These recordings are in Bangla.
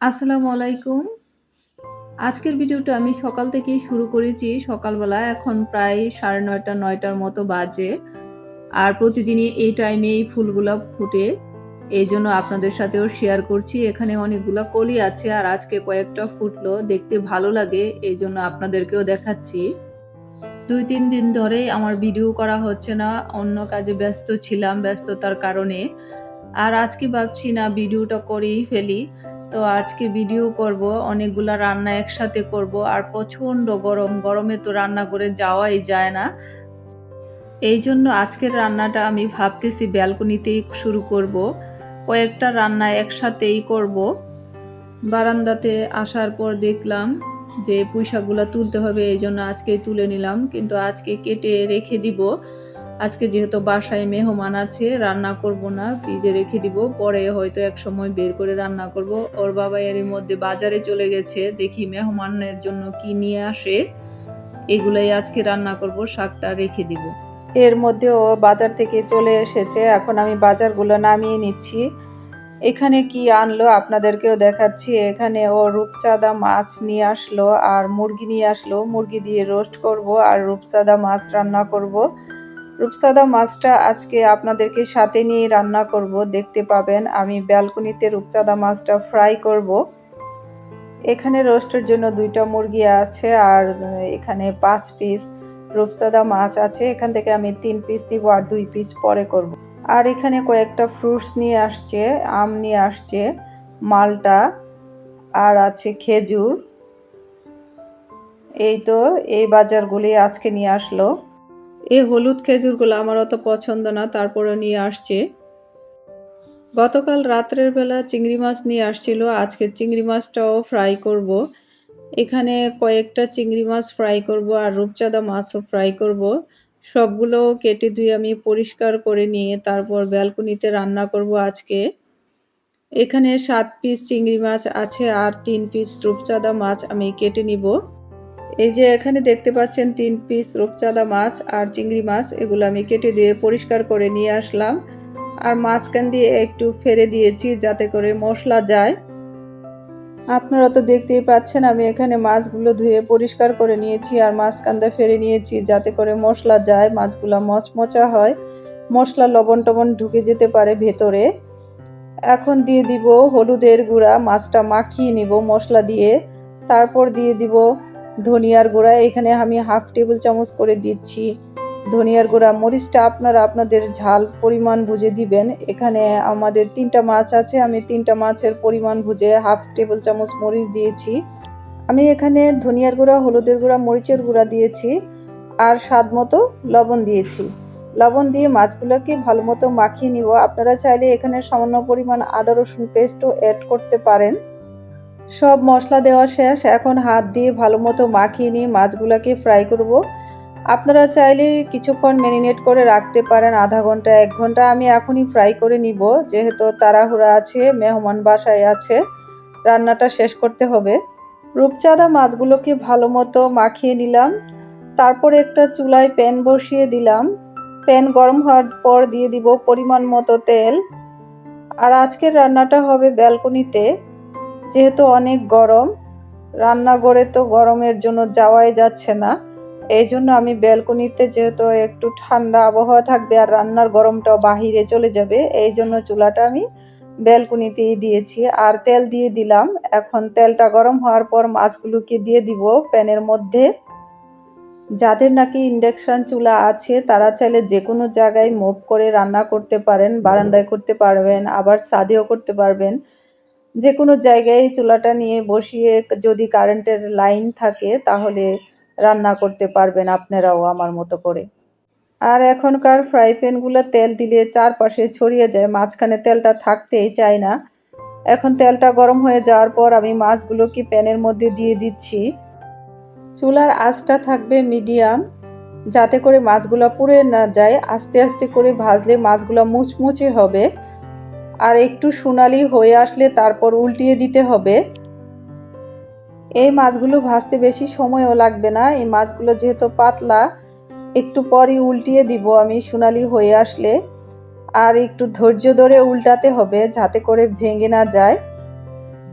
আসসালামু আলাইকুম। আজকের ভিডিওটা আমি সকাল থেকেই শুরু করেছি। সকালবেলা এখন প্রায় সাড়ে নয়টা, নয়টার মতো বাজে। আর প্রতিদিনই এই টাইমে এই ফুলগুলো ফুটে। এই জন্য আপনাদের সাথেও শেয়ার করছি। এখানে অনেকগুলো কলি আছে আর আজকে কয়েকটা ফুটলো। দেখতে ভালো লাগে, এই জন্য আপনাদেরকেও দেখাচ্ছি। দুই, তিন দিন ধরেই আমার ভিডিও করা হচ্ছে না। অন্য কাজে ব্যস্ত ছিলাম ব্যস্ততার কারণে। আর আজকে ভাবছি না ভিডিওটা করেই ফেলি। তো আজকে ভিডিও করব, অনেকগুলা রান্না একসাথে করব, আর প্রচণ্ড গরম, গরমে তো রান্না করে যাওয়াই যায় না। এই জন্য আজকের রান্নাটা আমি ভাবতেছি ব্যালকনিতেই শুরু করব। কয়েকটা রান্না একসাথেই করব। বারান্দাতে আসার পর দেখলাম যে পুঁইশাকগুলো তুলতে হবে, এই জন্য আজকেই তুলে নিলাম। কিন্তু আজকে কেটে রেখে দিব। আজকে যেহেতু বাসায় মেহমান আছে, রান্না করব না, ফ্রিজে রেখে দিব। পরে হয়তো এক সময় বের করে রান্না করব। ওর বাবা এর মধ্যে বাজারে চলে গেছে। দেখি মেহমানের জন্য কি নিয়ে আসে। এগুলাই আজকে রান্না করব, শাকটা রেখে দিব। এর মধ্যে ও বাজার থেকে চলে এসেছে। এখন আমি বাজারগুলো নামিয়ে নিচ্ছি। এখানে কি আনলো আপনাদেরকেও দেখাচ্ছি। এখানে ও রূপচাঁদা মাছ নিয়ে আসলো আর মুরগি নিয়ে আসলো। মুরগি দিয়ে রোস্ট করব আর রূপচাঁদা মাছ রান্না করব। রূপসাদা মাছটা আজকে আপনাদেরকে সাথে নিয়ে রান্না করব। দেখতে পাবেন, আমি ব্যালকনিতে রূপচাঁদা মাছটা ফ্রাই করব। এখানে রোস্টের জন্য দুইটা মুরগি আছে আর এখানে পাঁচ পিস রূপসাদা মাছ আছে। এখান থেকে আমি তিন পিস দিব আর দুই পিস পরে করব। আর এখানে কয়েকটা ফ্রুটস নিয়ে আসছে, আম নিয়ে আসছে, মালটা আর আছে খেজুর। এই তো, এই বাজারগুলি আজকে নিয়ে আসলো। এই হলুদ খেজুরগুলো আমার অত পছন্দ না তারপরে নিয়ে আসছে গতকাল রাত্রের বেলা চিংড়ি মাছ নিয়ে আসছিল, আজকে চিংড়ি মাছটাও ফ্রাই করব। এখানে কয়েকটা চিংড়ি মাছ ফ্রাই করব আর রূপচাঁদা মাছও ফ্রাই করব। সবগুলো কেটে ধুয়ে আমি পরিষ্কার করে নিয়ে তারপর ব্যালকনিতে রান্না করব আজকে এখানে সাত পিস চিংড়ি মাছ আছে আর তিন পিস রূপচাঁদা মাছ আমি কেটে নিব এই যে এখানে দেখতে পাচ্ছেন তিন পিস রূপচাঁদা মাছ আর চিংড়ি মাছ, এগুলো আমি কেটে দিয়ে পরিষ্কার করে নিয়ে আসলাম। আর মাঝখান দিয়ে একটু ফেরে দিয়েছি যাতে করে মশলা যায়। আপনারা তো দেখতেই পাচ্ছেন আমি এখানে মাছগুলো ধুয়ে পরিষ্কার করে নিয়েছি আর মাঝখানটা ফেরে নিয়েছি যাতে করে মশলা যায়, মাছগুলো মচমচা হয়। মশলা লবণ টবণ ঢুকে যেতে পারে ভেতরে। এখন দিয়ে দিব হলুদের গুঁড়া, মাছটা মাখিয়ে নিব মশলা দিয়ে। তারপর দিয়ে দিব ধনিয়ার গুঁড়া, এখানে আমি হাফ টেবিল চামচ করে দিচ্ছি। ধনিয়ার গুঁড়া, মরিচটা আপনারা আপনাদের ঝাল পরিমাণ বুঝে দিবেন। এখানে আমাদের তিনটা মাছ আছে, আমি তিনটা মাছের পরিমাণ বুঝে হাফ টেবিল চামচ মরিচ দিয়েছি। আমি এখানে ধনিয়ার গুঁড়া, হলুদের গুঁড়া, মরিচের গুঁড়া দিয়েছি আর স্বাদ মতো লবণ দিয়েছি। লবণ দিয়ে মাছগুলোকে ভালো মতো মাখিয়ে নিব। আপনারা চাইলে এখানে সামান্য পরিমাণ আদা রসুন পেস্টও অ্যাড করতে পারেন। সব মশলা দেওয়া শেষ। এখন হাত দিয়ে ভালো মতো মাখিয়ে নিয়ে মাছগুলোকে ফ্রাই করব। আপনারা চাইলে কিছুক্ষণ ম্যারিনেট করে রাখতে পারেন, আধা ঘণ্টা, এক ঘণ্টা। আমি এখনই ফ্রাই করে নিব, যেহেতু তাড়াহুড়া আছে, মেহমান বাসায় আছে। রান্নাটা শেষ করতে হবে। রূপচাঁদা মাছগুলোকে ভালো মতো মাখিয়ে নিলাম। তারপর একটা চুলায় প্যান বসিয়ে দিলাম। প্যান গরম হওয়ার পর দিয়ে দিব পরিমাণ মতো তেল। আর আজকের রান্নাটা হবে ব্যালকনিতে। যেহেতু অনেক গরম, রান্নাঘরে তো গরমের জন্য যাওয়াই যাচ্ছে না। এই জন্য আমি ব্যালকনিতে যেহেতু একটু ঠান্ডা আবহাওয়া থাকবে আর রান্নার গরমটাও বাহিরে চলে যাবে, এই জন্য চুলাটা আমি ব্যালকনিতেই দিয়েছি। আর তেল দিয়ে দিলাম। এখন তেলটা গরম হওয়ার পর মাছগুলোকে দিয়ে দিব প্যানের মধ্যে। যাদের নাকি ইন্ডাকশান চুলা আছে, তারা চাইলে যে কোনো জায়গায় মুভ করে রান্না করতে পারেন, বারান্দায় করতে পারবেন, আবার সাদেও করতে পারবেন। যে কোনো জায়গায় চুলাটা নিয়ে বসিয়ে যদি কারেন্টের লাইন থাকে, তাহলে রান্না করতে পারবেন আপনারাও আমার মতো করে। আর এখনকার ফ্রাই প্যানগুলো তেল দিলে চারপাশে ছড়িয়ে যায়, মাঝখানে তেলটা থাকতেই চায় না। এখন তেলটা গরম হয়ে যাওয়ার পর আমি মাছগুলোকে প্যানের মধ্যে দিয়ে দিচ্ছি। চুলার আঁচটা থাকবে মিডিয়াম, যাতে করে মাছগুলো পুড়ে না যায়। আস্তে আস্তে করে ভাজলে মাছগুলো মুচমুচে হবে। আর একটু সোনালি হয়ে আসলে তারপর উল্টিয়ে দিতে হবে। এই মাছগুলো ভাজতে বেশি সময়ও লাগবে না। এই মাছগুলো যেহেতু পাতলা, একটু পরই উল্টিয়ে দিব আমি সোনালি হয়ে আসলে। আর একটু ধৈর্য ধরে উল্টাতে হবে যাতে করে ভেঙে না যায়।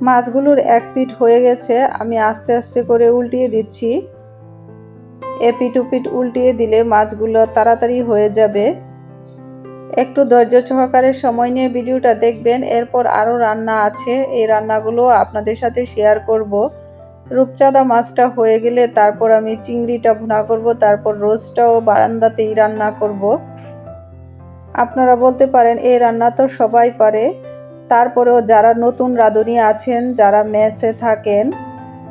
মাছগুলোর এক পিঠ হয়ে গেছে, আমি আস্তে আস্তে করে উল্টিয়ে দিচ্ছি। এপিট উপিট উল্টিয়ে দিলে মাছগুলো তাড়াতাড়ি হয়ে যাবে। একটু ধৈর্য সহকারে সময় নিয়ে ভিডিওটা দেখবেন, এরপর আরও রান্না আছে, এই রান্নাগুলো আপনাদের সাথে শেয়ার করব। রূপচাঁদা মাছটা হয়ে গেলে তারপর আমি চিংড়িটা ভুনা করব, তারপর রোস্টটাও বারান্দাতেই রান্না করব। আপনারা বলতে পারেন, এই রান্না তো সবাই পারে। তারপরেও যারা নতুন রাঁধুনি আছেন, যারা মেসে থাকেন,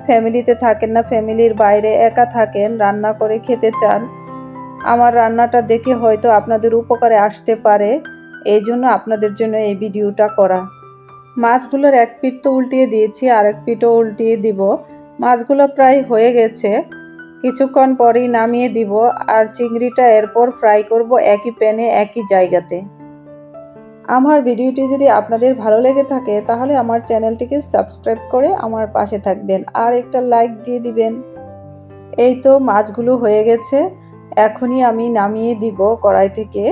ফ্যামিলিতে থাকেন না, ফ্যামিলির বাইরে একা থাকেন, রান্না করে খেতে চান আমার রান্নাটা দেখে হয়তো আপনাদের উপকারে আসতে পারে। এই জন্য আপনাদের জন্য এই ভিডিওটা করা। মাছগুলোর এক পিঠ তো উল্টিয়ে দিয়েছি আর এক পিঠও উল্টিয়ে দিব। মাছগুলো প্রায় হয়ে গেছে। কিছুক্ষণ পরেই নামিয়ে দিব আর চিংড়িটা এরপর ফ্রাই করব একই প্যানে, একই জায়গাতে। আমার ভিডিওটি যদি আপনাদের ভালো লেগে থাকে, তাহলে আমার চ্যানেলটিকে সাবস্ক্রাইব করে আমার পাশে থাকবেন আর একটা লাইক দিয়ে দিবেন। এই তো মাছগুলো হয়ে গেছে। এখনই আমি নামিয়ে দিব কড়াই থেকে।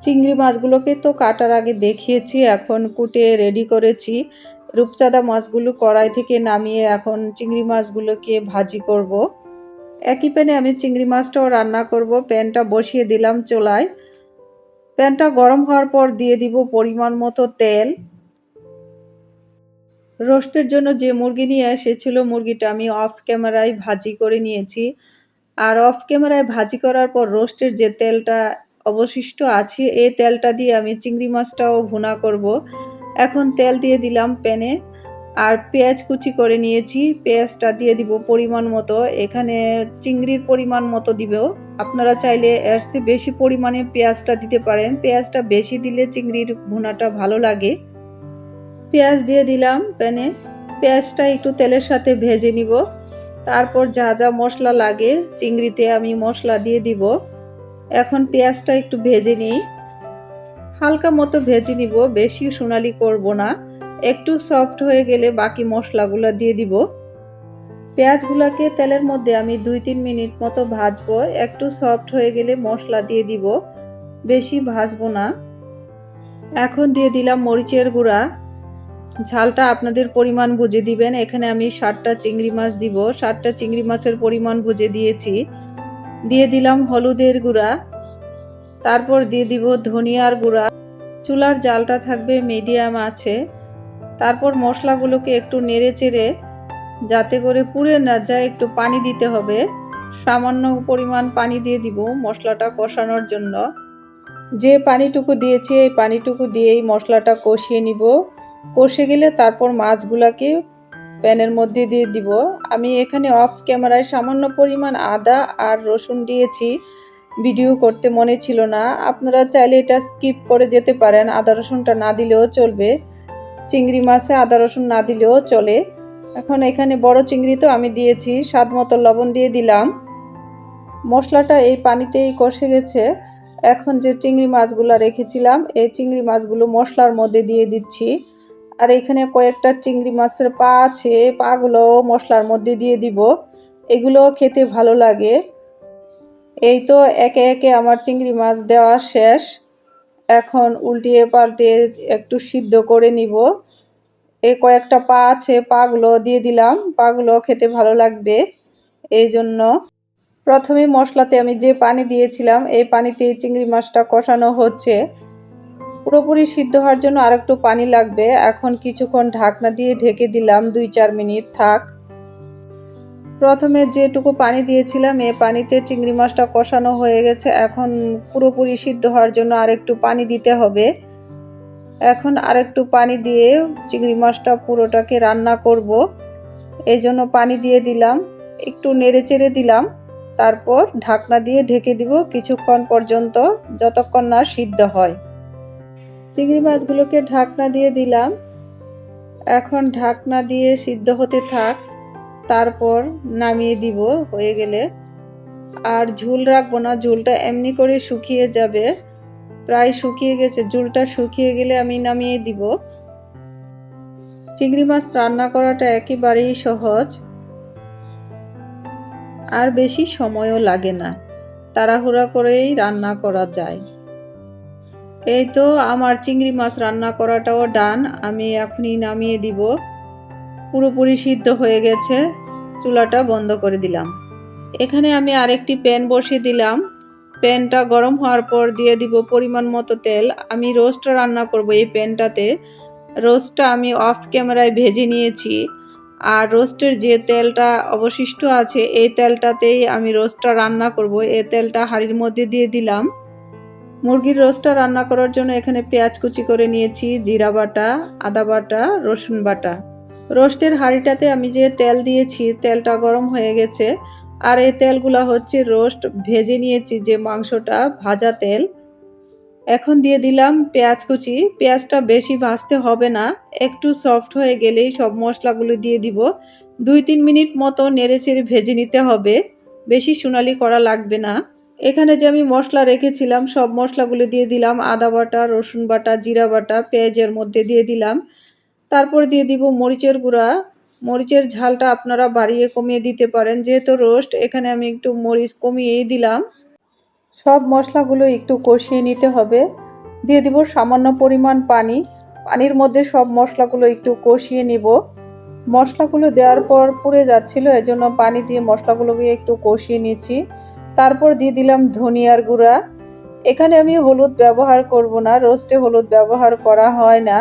চিংড়ি মাছগুলোকে তো কাটার আগে দেখিয়েছি, এখন কুটে রেডি করেছি। রূপচাঁদা মাছগুলো কড়াই থেকে নামিয়ে এখন চিংড়ি মাছগুলোকে ভাজি করব। একই প্যানে আমি চিংড়ি মাছটাও রান্না করব, প্যানটা বসিয়ে দিলাম চোলায়। প্যানটা গরম হওয়ার পর দিয়ে দিব পরিমাণ মতো তেল। রোস্টের জন্য যে মুরগি নিয়ে এসেছিল মুরগিটা আমি অফ ক্যামেরায় ভাজি করে নিয়েছি। আর অফ ক্যামেরায় ভাজি করার পর রোস্টের যে তেলটা অবশিষ্ট আছে, এই তেলটা দিয়ে আমি চিংড়ি মাছটাও ভুনা করব। এখন তেল দিয়ে দিলাম প্যানে আর পেঁয়াজ কুচি করে নিয়েছি। পেঁয়াজটা দিয়ে দিব পরিমাণ মতো। এখানে চিংড়ির পরিমাণ মতো দিব আপনারা চাইলে এর চেয়ে বেশি পরিমাণে পেঁয়াজটা দিতে পারেন। পেঁয়াজটা বেশি দিলে চিংড়ির ভুনাটা ভালো লাগে। পেঁয়াজ দিয়ে দিলাম প্যানে। পেঁয়াজটা একটু তেলের সাথে ভেজে নিব। তারপর যা যা মশলা লাগে, চিংড়িতে আমি মশলা দিয়ে দিব। এখন পেঁয়াজটা একটু ভেজে নিই। হালকা মতো ভেজে নিব, বেশি সোনালি করব না। একটু সফট হয়ে গেলে বাকি মশলাগুলো দিয়ে দিব। পেঁয়াজগুলোকে তেলের মধ্যে আমি দুই তিন মিনিট মতো ভাজবো। একটু সফট হয়ে গেলে মশলা দিয়ে দিব। বেশি ভাজবো না। এখন দিয়ে দিলাম মরিচের গুঁড়া। ঝালটা আপনাদের পরিমাণ বুঝে দিবেন। এখানে আমি ষাটটা চিংড়ি মাছ দিব। ষাটটা চিংড়ি মাছের পরিমাণ বুঝে দিয়েছি। দিয়ে দিলাম হলুদের গুঁড়া। তারপর দিয়ে দিব ধনিয়ার গুঁড়া। চুলার জালটা থাকবে মিডিয়াম আছে। তারপর মশলাগুলোকে একটু নেড়ে চেড়ে যাতে করে পুড়ে না যায়, একটু পানি দিতে হবে। সামান্য পরিমাণ পানি দিয়ে দিব মশলাটা কষানোর জন্য। যে পানিটুকু দিয়েছি, এই পানিটুকু দিয়েই মশলাটা কষিয়ে নিব। কষে গেলে তারপর মাছগুলাকে প্যানের মধ্যে দিয়ে দিব। আমি এখানে অফ ক্যামেরায় সামান্য পরিমাণ আদা আর রসুন দিয়েছি। ভিডিও করতে মনে ছিল না। আপনারা চাইলে এটা স্কিপ করে যেতে পারেন। আদা রসুনটা না দিলেও চলবে। চিংড়ি মাছে আদা রসুন না দিলেও চলে। এখন এখানে বড় চিংড়ি তো আমি দিয়েছি। স্বাদ মতো লবণ দিয়ে দিলাম। মশলাটা এই পানিতেই কষে গেছে। এখন যে চিংড়ি মাছগুলো রেখেছিলাম, এই চিংড়ি মাছগুলো মশলার মধ্যে দিয়ে দিচ্ছি। আর এখানে কয়েকটা চিংড়ি মাছের পা আছে, পাগুলো মশলার মধ্যে দিয়ে দিব। এগুলো খেতে ভালো লাগে। এই তো একে একে আমার চিংড়ি মাছ দেওয়া শেষ। এখন উল্টিয়ে পাল্টে একটু সিদ্ধ করে নিব। এই কয়েকটা পা আছে, পাগুলো দিয়ে দিলাম। পাগুলো খেতে ভালো লাগবে এই জন্য। প্রথমে মশলাতে আমি যে পানি দিয়েছিলাম, এই পানিতে চিংড়ি মাছটা কষানো হচ্ছে। পুরোপুরি সিদ্ধ হওয়ার জন্য আরেকটু পানি লাগবে। এখন কিছুক্ষণ ঢাকনা দিয়ে ঢেকে দিলাম দুই চার মিনিট, থাক। প্রথমে যেটুকু পানি দিয়েছিলাম, এ পানিতে চিংড়ি মাছটা কষানো হয়ে গেছে। এখন পুরোপুরি সিদ্ধ হওয়ার জন্য আরেকটু পানি দিতে হবে। এখন আরেকটু পানি দিয়ে চিংড়ি মাছটা পুরোটাকে রান্না করব। এই জন্য পানি দিয়ে দিলাম, একটু নেড়ে চেড়ে দিলাম। তারপর ঢাকনা দিয়ে ঢেকে দিব কিছুক্ষণ পর্যন্ত, যতক্ষণ না সিদ্ধ হয়। চিংড়ি মাছগুলোকে ঢাকনা দিয়ে দিলাম। এখন ঢাকনা দিয়ে সিদ্ধ হতে থাক, তারপর নামিয়ে দিব হয়ে গেলে। আর ঝুল রাখব না, ঝুলটা এমনি করে শুকিয়ে যাবে। প্রায় শুকিয়ে গেছে, ঝুলটা শুকিয়ে গেলে আমি নামিয়ে দিব। চিংড়ি মাছ রান্না করাটা একেবারেই সহজ। আর বেশি সময়ও লাগে না, তাড়াহুড়া করেই রান্না করা যায়। এই তো আমার চিংড়ি মাছ রান্না করাটাও ডান, আমি এখনই নামিয়ে দিব। পুরোপুরি সিদ্ধ হয়ে গেছে, চুলাটা বন্ধ করে দিলাম। এখানে আমি আরেকটি প্যান বসিয়ে দিলাম। প্যানটা গরম হওয়ার পর দিয়ে দিব পরিমাণ মতো তেল। আমি রোস্টটা রান্না করব এই প্যানটাতে। রোস্টটা আমি অফ ক্যামেরায় ভেজে নিয়েছি। আর রোস্টের যে তেলটা অবশিষ্ট আছে, এই তেলটাতেই আমি রোস্টটা রান্না করব। এই তেলটা হাঁড়ির মধ্যে দিয়ে দিলাম। মুরগির রোস্টটা রান্না করার জন্য এখানে পেঁয়াজ কুচি করে নিয়েছি, জিরা বাটা, আদা বাটা, রসুন বাটা। রোস্টের হাঁড়িটাতে আমি যে তেল দিয়েছি, তেলটা গরম হয়ে গেছে। আর এই তেলগুলো হচ্ছে রোস্ট, ভেজে নিয়েছি যে মাংসটা, ভাজা তেল। এখন দিয়ে দিলাম পেঁয়াজ কুচি। পেঁয়াজটা বেশি ভাজতে হবে না, একটু সফট হয়ে গেলেই সব মশলাগুলো দিয়ে দিব। দুই তিন মিনিট মতো নেড়ে ভেজে নিতে হবে। বেশি সোনালি করা লাগবে না। এখানে যে আমি মশলা রেখেছিলাম, সব মশলাগুলো দিয়ে দিলাম। আদা বাটা, রসুন বাটা, জিরা বাটা, পেঁয়াজের মধ্যে দিয়ে দিলাম। তারপর দিয়ে দিব মরিচের গুঁড়া। মরিচের ঝালটা আপনারা বাড়িয়ে কমিয়ে দিতে পারেন। যেহেতু রোস্ট, এখানে আমি একটু মরিচ কমিয়েই দিলাম। সব মশলাগুলো একটু কষিয়ে নিতে হবে। দিয়ে দিব সামান্য পরিমাণ পানি। পানির মধ্যে সব মশলাগুলো একটু কষিয়ে নিব। মশলাগুলো দেওয়ার পর পুড়ে যাচ্ছিল, এজন্য পানি দিয়ে মশলাগুলোকে একটু কষিয়ে নিচ্ছি। তারপর দিয়ে দিলাম ধনিয়ার গুঁড়া। এখানে আমি হলুদ ব্যবহার করব না, রোস্টে হলুদ ব্যবহার করা হয় না,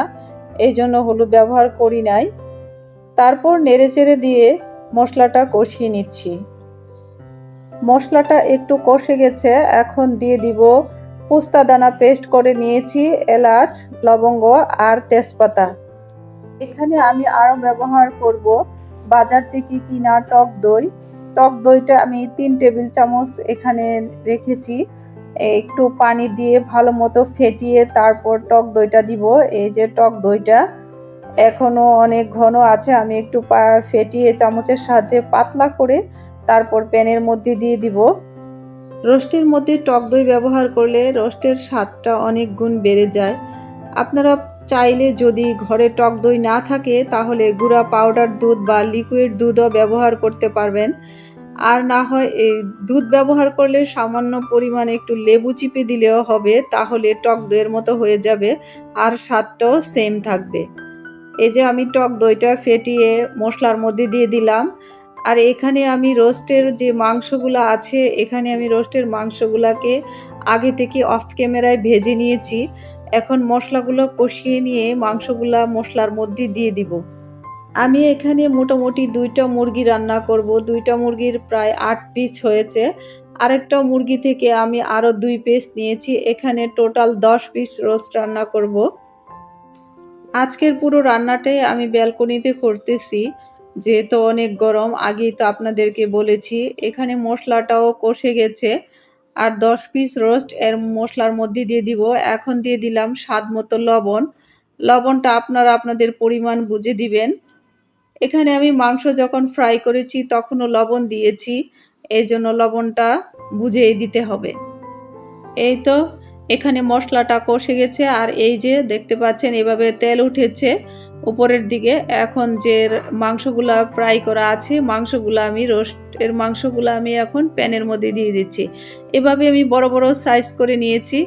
এই জন্য হলুদ ব্যবহার করি নাই। তারপর নেড়ে চেড়ে দিয়ে মশলাটা কষিয়ে নিচ্ছি। মশলাটা একটু কষে গেছে, এখন দিয়ে দিব পোস্তা দানা পেস্ট করে নিয়েছি, এলাচ, লবঙ্গ আর তেজপাতা। এখানে আমি আরও ব্যবহার করব, বাজার থেকে কিনা টক দই। টক দইটা আমি তিন টেবিল চামচ এখানে রেখেছি। একটু পানি দিয়ে ভালো মতো ফেটিয়ে তারপর টক দইটা দিব। এই যে টক দইটা এখনও অনেক ঘন আছে, আমি একটু ফেটিয়ে চামচের সাহায্যে পাতলা করে তারপর প্যানের মধ্যে দিয়ে দিব। রোস্টের মধ্যে টক দই ব্যবহার করলে রোস্টের স্বাদটা অনেক গুণ বেড়ে যায়। আপনারা চাইলে যদি ঘরে টক দই না থাকে, তাহলে গুঁড়া পাউডার দুধ বা লিকুইড দুধও ব্যবহার করতে পারবেন। আর না হয় এই দুধ ব্যবহার করলে সামান্য পরিমাণে একটু লেবু চিপে দিলেও হবে, তাহলে টক দইয়ের মতো হয়ে যাবে আর স্বাদটাও সেম থাকবে। এই যে আমি টক দইটা ফেটিয়ে মশলার মধ্যে দিয়ে দিলাম। আর এখানে আমি রোস্টের যে মাংসগুলো আছে, এখানে আমি রোস্টের মাংসগুলোকে আগে থেকে অফ ক্যামেরায় ভেজে নিয়েছি। এখন মশলাগুলো কষিয়ে নিয়ে মাংসগুলা মশলার মধ্যে দিয়ে দিব। আমি এখানে মোটামুটি দুইটা মুরগি রান্না করব। দুইটা মুরগির প্রায় আট পিস হয়েছে। আরেকটা মুরগি থেকে আমি আরও দুই পিস নিয়েছি। এখানে টোটাল দশ পিস রোস্ট রান্না করব। আজকের পুরো রান্নাটাই আমি ব্যালকনিতে করতেছি। যেহেতু অনেক গরম, আগেই তো আপনাদেরকে বলেছি। এখানে মশলাটাও কষে গেছে। আর দশ পিস রোস্ট এর মশলার মধ্যে দিয়ে দিব। এখন দিয়ে দিলাম স্বাদ মতো লবণ। লবণটা আপনারা আপনাদের পরিমাণ বুঝে দিবেন। এখানে আমি মাংস যখন ফ্রাই করেছি তখনও লবণ দিয়েছি। এই জন্য লবণটা বুঝেই দিতে হবে। এই তো এখানে মশলাটা কষে গেছে। আর এই যে দেখতে পাচ্ছেন এভাবে তেল উঠেছে। উপরের দিকে এখন যে মাংসগুলা ফ্রাই করা আছে, মাংসগুলো আমি রোস্টের মাংসগুলো আমি এখন প্যানের মধ্যে দিয়ে দিচ্ছি। এভাবে আমি বড় বড় সাইজ করে নিয়েছি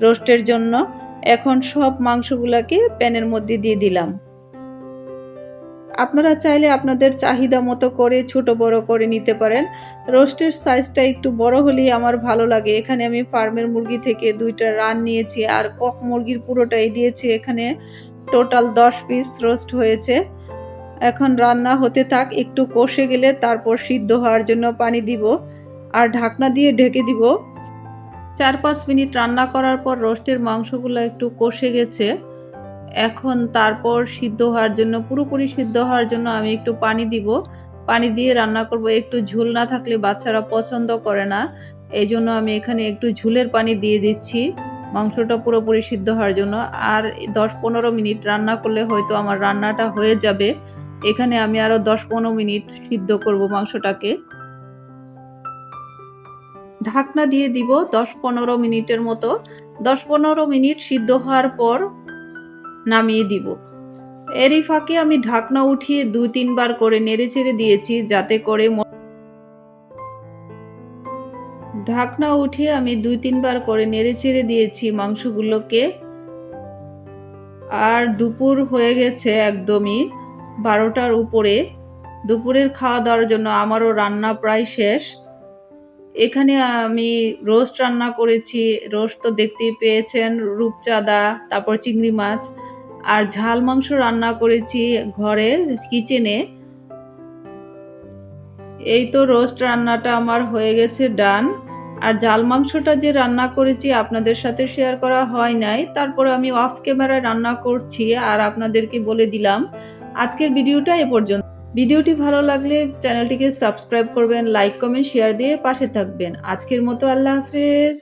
রোস্টের জন্য। এখন সব মাংসগুলাকে প্যানের মধ্যে দিয়ে দিলাম। আপনারা চাইলে আপনাদের চাহিদা মতো করে ছোট বড় করে নিতে পারেন। রোস্টের সাইজটা একটু বড় হলেই আমার ভালো লাগে। এখানে আমি ফার্মের মুরগি থেকে দুইটা রান নিয়েছি আর কক মুরগির পুরোটাই দিয়েছি এখানে। টোটাল দশ পিস রোস্ট হয়েছে। এখন রান্না হতে থাক, একটু কষে গেলে তারপর সিদ্ধ হওয়ার জন্য পানি দিব আর ঢাকনা দিয়ে ঢেকে দিব। চার পাঁচ মিনিট রান্না করার পর রোস্টের মাংসগুলো একটু কষে গেছে। এখন তারপর সিদ্ধ হওয়ার জন্য, পুরোপুরি সিদ্ধ হওয়ার জন্য আমি একটু পানি দিব। পানি দিয়ে রান্না করব, একটু ঝুল না থাকলে বাচ্চারা পছন্দ করে না। এই জন্য আমি এখানে একটু ঝুলের পানি দিয়ে দিচ্ছি। মাংসটা পুরোপুরি সিদ্ধ হওয়ার জন্য। আর দশ পনেরো মিনিট রান্না করলে হয়তো আমার রান্নাটা হয়ে যাবে। এখানে আমি আরও দশ পনেরো মিনিট সিদ্ধ করব মাংসটাকে। ঢাকনা দিয়ে দিব দশ পনেরো মিনিটের মতো। দশ পনেরো মিনিট সিদ্ধ হওয়ার পর নামিয়ে দিব। এরই ফাঁকে আমি ঢাকনা উঠিয়ে দুই তিনবার করে নেড়ে চেড়ে দিয়েছি যাতে করে ঢাকনা উঠিয়ে আমি দুই তিনবার করে নেড়ে চেড়ে দিয়েছি মাংসগুলোকে। আর দুপুর হয়ে গেছে একদমই বারোটার উপরে। দুপুরের খাওয়া দাওয়ার জন্য আমারও রান্না প্রায় শেষ। এখানে আমি রোস্ট রান্না করেছি। রোস্ট তো দেখতেই পেয়েছেন, রূপচাঁদা, তারপর চিংড়ি মাছ। আর ঝাল মাংস রান্না করেছি ঘরে, কিচেনে। এই তো রোস্ট রান্নাটা আমার হয়ে গেছে ডান। আর জাল মাংসটা যে রান্না করেছি আপনাদের সাথে শেয়ার করা হয় নাই, তারপরে আমি অফ ক্যামেরায় রান্না করছি আর আপনাদেরকে বলে দিলাম। আজকের ভিডিওটা এ পর্যন্ত। ভিডিওটি ভালো লাগলে চ্যানেলটিকে সাবস্ক্রাইব করবেন লাইক কমেন্ট শেয়ার দিয়ে পাশে থাকবেন। আজকের মতো আল্লাহ হাফেজ।